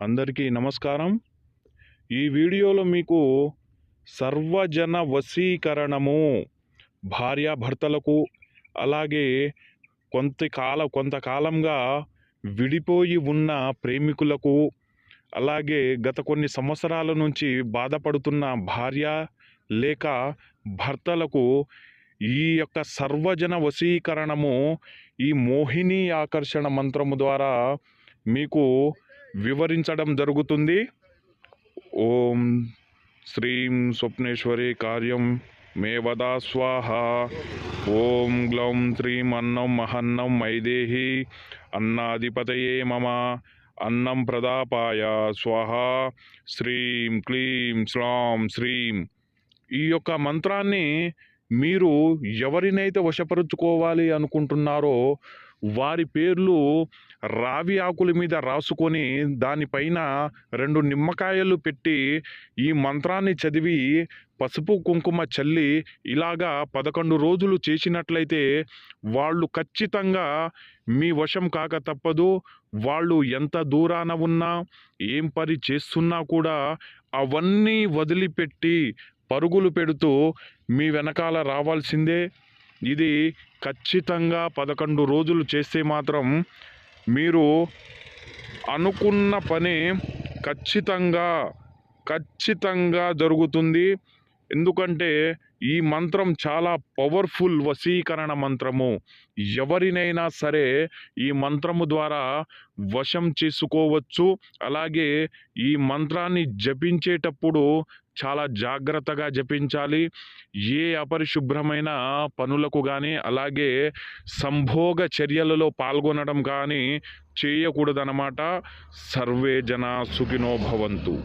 అందరికీ నమస్కారం. ఈ వీడియోలో మీకు సర్వజన వశీకరణము భార్యాభర్తలకు అలాగే కొంతకాల కొంతకాలంగా విడిపోయి ఉన్న ప్రేమికులకు అలాగే గత కొన్ని సంవత్సరాల నుంచి బాధపడుతున్న భార్య లేక భర్తలకు ఈ యొక్క సర్వజన వశీకరణము ఈ మోహిని ఆకర్షణ మంత్రము ద్వారా మీకు వివరించడం జరుగుతుంది. ఓం శ్రీం స్వప్నేశ్వరి కార్యం మే వదా స్వాహ. ఓం గ్లౌం శ్రీం అన్నం మహన్నం మైదేహి. అన్నాధిపతయే మమ. అన్నం ప్రదాపాయ స్వాహ. శ్రీం క్లీం శ్రాం శ్రీం. ఈ యొక్క మంత్రాన్ని మీరు ఎవరినైతే వశపరుచుకోవాలి అనుకుంటున్నారో వారి పేర్లు రావి ఆకుల మీద రాసుకొని దానిపైన రెండు నిమ్మకాయలు పెట్టి ఈ మంత్రాన్ని చదివి పసుపు కుంకుమ చల్లి ఇలాగా పదకొండు రోజులు చేసినట్లయితే వాళ్ళు ఖచ్చితంగా మీ వశం కాక తప్పదు. వాళ్ళు ఎంత దూరాన ఉన్నా ఏం పని చేస్తున్నా కూడా అవన్నీ వదిలిపెట్టి పరుగులు పెడుతూ మీ వెనకాల రావాల్సిందే. ఇది ఖచ్చితంగా పదకొండు రోజులు చేస్తే మాత్రం మీరు అనుకున్న పని ఖచ్చితంగా ఖచ్చితంగా జరుగుతుంది. ఎందుకంటే ఈ మంత్రం చాలా పవర్ఫుల్ వశీకరణ మంత్రము. ఎవరినైనా సరే ఈ మంత్రము ద్వారా వశం చేసుకోవచ్చు. అలాగే ఈ మంత్రాన్ని జపించేటప్పుడు చాలా జాగ్రత్తగా జపించాలి. ఏ అపరిశుభ్రమైన పనులకు కానీ అలాగే సంభోగ చర్యలలో పాల్గొనడం కానీ చేయకూడదనమాట సర్వే జన సుఖినో భవంతు.